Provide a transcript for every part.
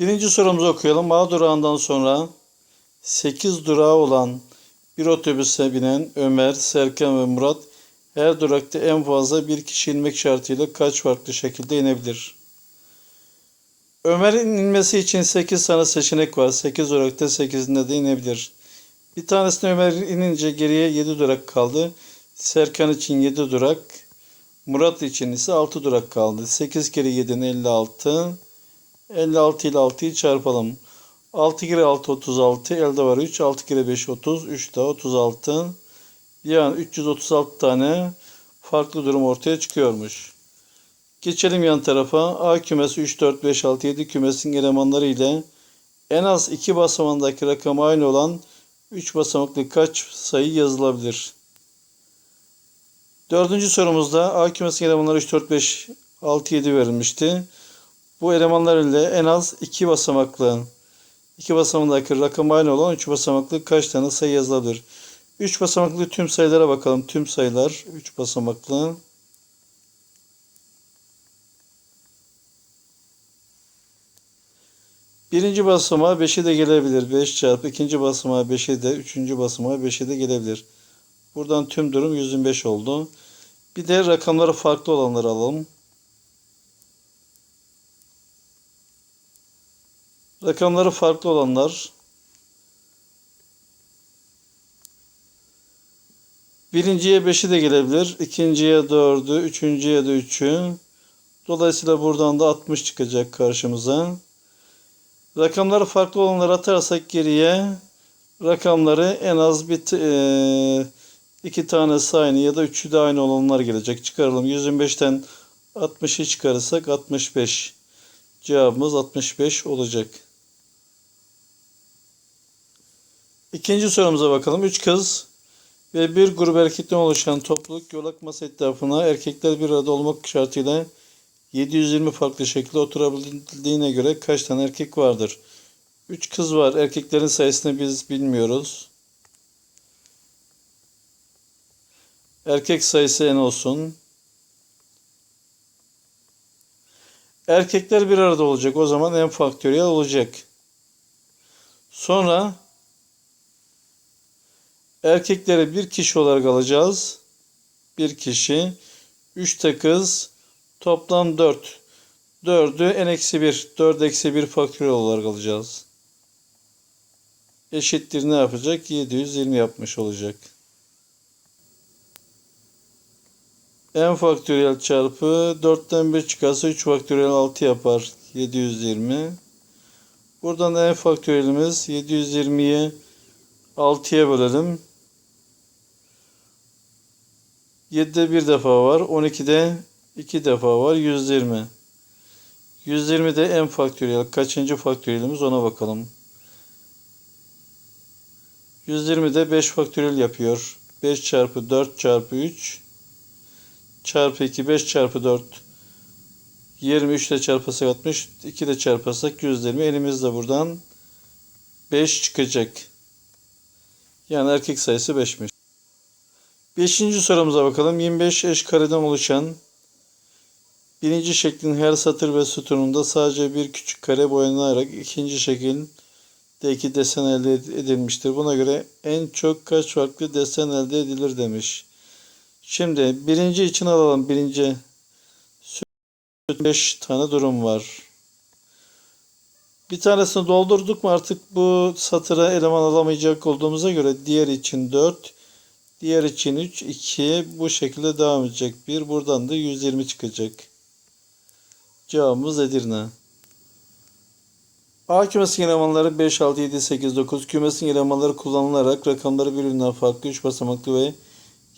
Birinci sorumuzu okuyalım. A durağından sonra 8 durağı olan bir otobüse binen Ömer, Serkan ve Murat her durakta en fazla bir kişi inmek şartıyla kaç farklı şekilde inebilir? Ömer'in inmesi için 8 tane seçenek var. 8 durakta 8'inde de inebilir. Bir tanesinde Ömer inince geriye 7 durak kaldı. Serkan için 7 durak. Murat için ise 6 durak kaldı. 8 kere 7'nin 56. 56 ile 6'yı çarpalım. 6 kere 6 36. Elde var 3. 6 kere 5 30. 3 daha 36. Yani 336 tane farklı durum ortaya çıkıyormuş. Geçelim yan tarafa. A kümesi 3, 4, 5, 6, 7 kümesin elemanları ile en az 2 basamandaki rakam aynı olan 3 basamaklı kaç sayı yazılabilir? Dördüncü sorumuzda A kümesinin elemanları 3, 4, 5, 6, 7 verilmişti. Bu elemanlar ile en az 2 basamaklı 2 basamandaki rakam aynı olan 3 basamaklı kaç tane sayı yazılabilir? 3 basamaklı tüm sayılara bakalım. Tüm sayılar 3 basamaklı. Birinci basamağa 5'e de gelebilir. 5 çarpı ikinci basamağa 5'e de, üçüncü basamağa 5'e de gelebilir. Buradan tüm durum 125 oldu. Bir de rakamları farklı olanları alalım. Rakamları farklı olanlar Birinciye 5'i de gelebilir. ikinciye 4'ü, üçüncüye de 3'ü. Dolayısıyla buradan da 60 çıkacak karşımıza. Rakamları farklı olanları atarsak geriye rakamları en az bir e, iki tanesi aynı ya da üçü de aynı olanlar gelecek. Çıkaralım. 125'ten 60'ı çıkarırsak 65. Cevabımız 65 olacak. İkinci sorumuza bakalım. Üç kız ve bir grup erkekten oluşan topluluk yolak masa etrafına erkekler bir arada olmak şartıyla 720 farklı şekilde oturabildiğine göre kaç tane erkek vardır? 3 kız var. Erkeklerin sayısını biz bilmiyoruz. Erkek sayısı en olsun. Erkekler bir arada olacak. O zaman en faktöriyel olacak. Sonra erkeklere bir kişi olarak alacağız. Bir kişi. 3 de kız. Toplam 4. 4'ü n eksi 1. 4 eksi 1 faktöriyel olarak alacağız. Eşittir ne yapacak? 720 yapmış olacak. n faktöriyel çarpı 4'ten 1 çıkarsa 3 faktöriyel 6 yapar. 720. Buradan n faktöriyelimiz 720'yi 6'ya bölelim. 7'de bir defa var. 12'de 2 defa var. 120. 120 de n faktöriyel. Kaçıncı faktöriyelimiz ona bakalım. 120 de 5 faktöriyel yapıyor. 5 çarpı 4 çarpı 3 çarpı 2 5 çarpı 4 23 ile çarpasak 60 2 ile çarpasak 120 elimizde buradan 5 çıkacak. Yani erkek sayısı 5'miş. Beşinci sorumuza bakalım. 25 eş kareden oluşan birinci şeklin her satır ve sütununda sadece bir küçük kare boyanarak ikinci şekildeki desen elde edilmiştir. Buna göre en çok kaç farklı desen elde edilir demiş. Şimdi birinci için alalım. Birinci 5 tane durum var. Bir tanesini doldurduk mu artık bu satıra eleman alamayacak olduğumuza göre diğer için 4 Diğer için 3, 2 bu şekilde devam edecek. 1 buradan da 120 çıkacak. Cevabımız Edirne. A kümesinin elemanları 5, 6, 7, 8, 9. Kümesinin elemanları kullanılarak rakamları birbirinden farklı 3 basamaklı ve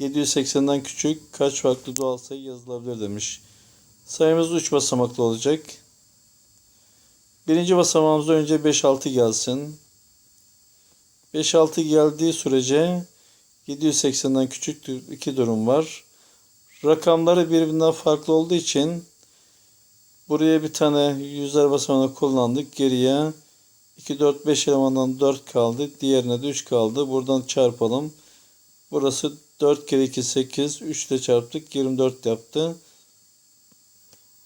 780'den küçük kaç farklı doğal sayı yazılabilir demiş. Sayımız 3 basamaklı olacak. Birinci basamağımızda önce 5, 6 gelsin. 5, 6 geldiği sürece 780'den küçük iki durum var. Rakamları birbirinden farklı olduğu için buraya bir tane yüzler basamağını kullandık. Geriye 2, 4, 5 elemandan 4 kaldı. Diğerine de 3 kaldı. Buradan çarpalım. Burası 4 kere 2 8. 3 ile çarptık. 24 yaptı.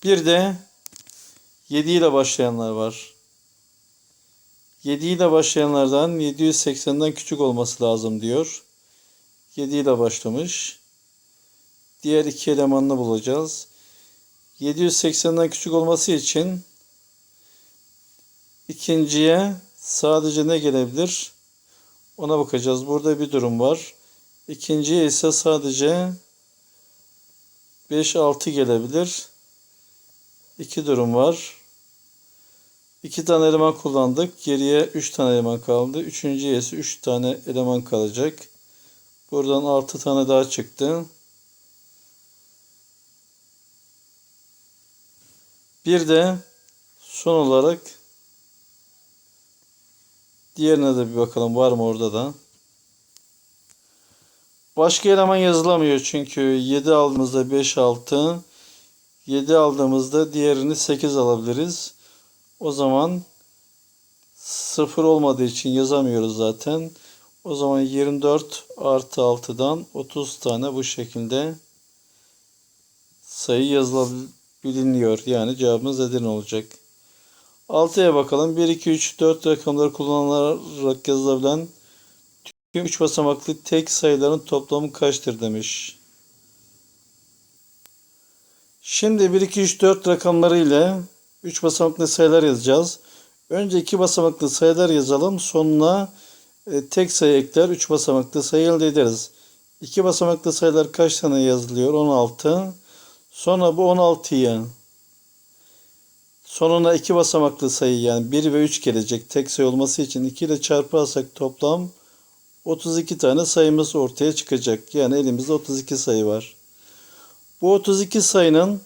Bir de 7 ile başlayanlar var. 7 ile başlayanlardan 780'den küçük olması lazım diyor. 7 ile başlamış. Diğer iki elemanını bulacağız. 780'den küçük olması için ikinciye sadece ne gelebilir? Ona bakacağız. Burada bir durum var. İkinciye ise sadece 5-6 gelebilir. İki durum var. İki tane eleman kullandık. Geriye üç tane eleman kaldı. Üçüncüye ise üç tane eleman kalacak. Buradan altı tane daha çıktı. Bir de son olarak diğerine de bir bakalım var mı orada da. Başka eleman yazılamıyor çünkü 7 aldığımızda 5 6 7 aldığımızda diğerini 8 alabiliriz. O zaman 0 olmadığı için yazamıyoruz zaten. O zaman 24 artı 6'dan 30 tane bu şekilde sayı yazılabiliyor. Yani cevabımız Edirne olacak. 6'ya bakalım. 1, 2, 3, 4 rakamları kullanılarak yazılabilen tüm 3 basamaklı tek sayıların toplamı kaçtır demiş. Şimdi 1, 2, 3, 4 rakamları ile 3 basamaklı sayılar yazacağız. Önce 2 basamaklı sayılar yazalım. Sonuna tek sayı ekler 3 basamaklı sayı elde ederiz. 2 basamaklı sayılar kaç tane yazılıyor? 16. Sonra bu 16'yı sonuna 2 basamaklı sayı yani 1 ve 3 gelecek. Tek sayı olması için 2 ile çarparsak toplam 32 tane sayımız ortaya çıkacak. Yani elimizde 32 sayı var. Bu 32 sayının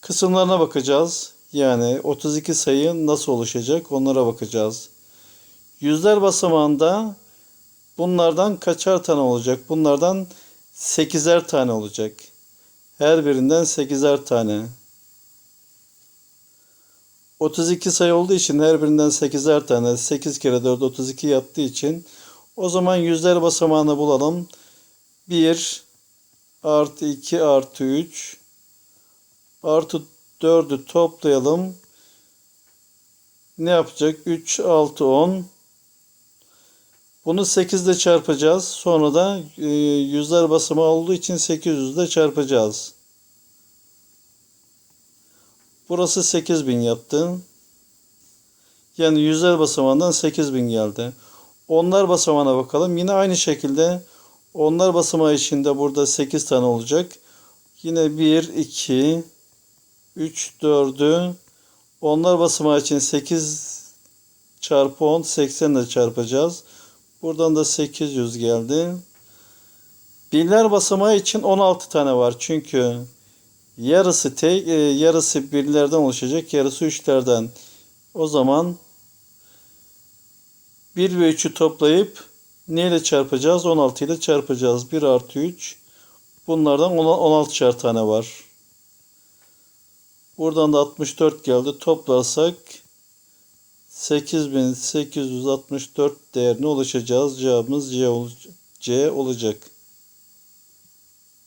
kısımlarına bakacağız. Yani 32 sayı nasıl oluşacak onlara bakacağız. Yüzler basamağında bunlardan kaçar tane olacak? Bunlardan 8'er tane olacak. Her birinden 8'er tane. 32 sayı olduğu için her birinden 8'er tane 8 kere 4 32 yaptığı için o zaman yüzler basamağını bulalım. 1 artı 2 artı 3 artı 4'ü toplayalım. Ne yapacak? 3, 6, 10. Bunu 8 ile çarpacağız. Sonra da e, yüzler basamağı olduğu için 800 ile çarpacağız. Burası 8000 yaptı. Yani yüzler basamağından 8000 geldi. Onlar basamağına bakalım. Yine aynı şekilde onlar basamağı içinde burada 8 tane olacak. Yine 1, 2, 3, 4'ü onlar basamağı için 8 çarpı 10, 80 ile çarpacağız. Buradan da 800 geldi. Birler basamağı için 16 tane var. Çünkü yarısı tek, e, yarısı birlerden oluşacak, yarısı üçlerden. O zaman 1 ve 3'ü toplayıp ne ile çarpacağız? 16 ile çarpacağız. 1 artı 3. Bunlardan 16'şer tane var. Buradan da 64 geldi. Toplarsak 8864 değerine ulaşacağız. Cevabımız C, ol- C olacak.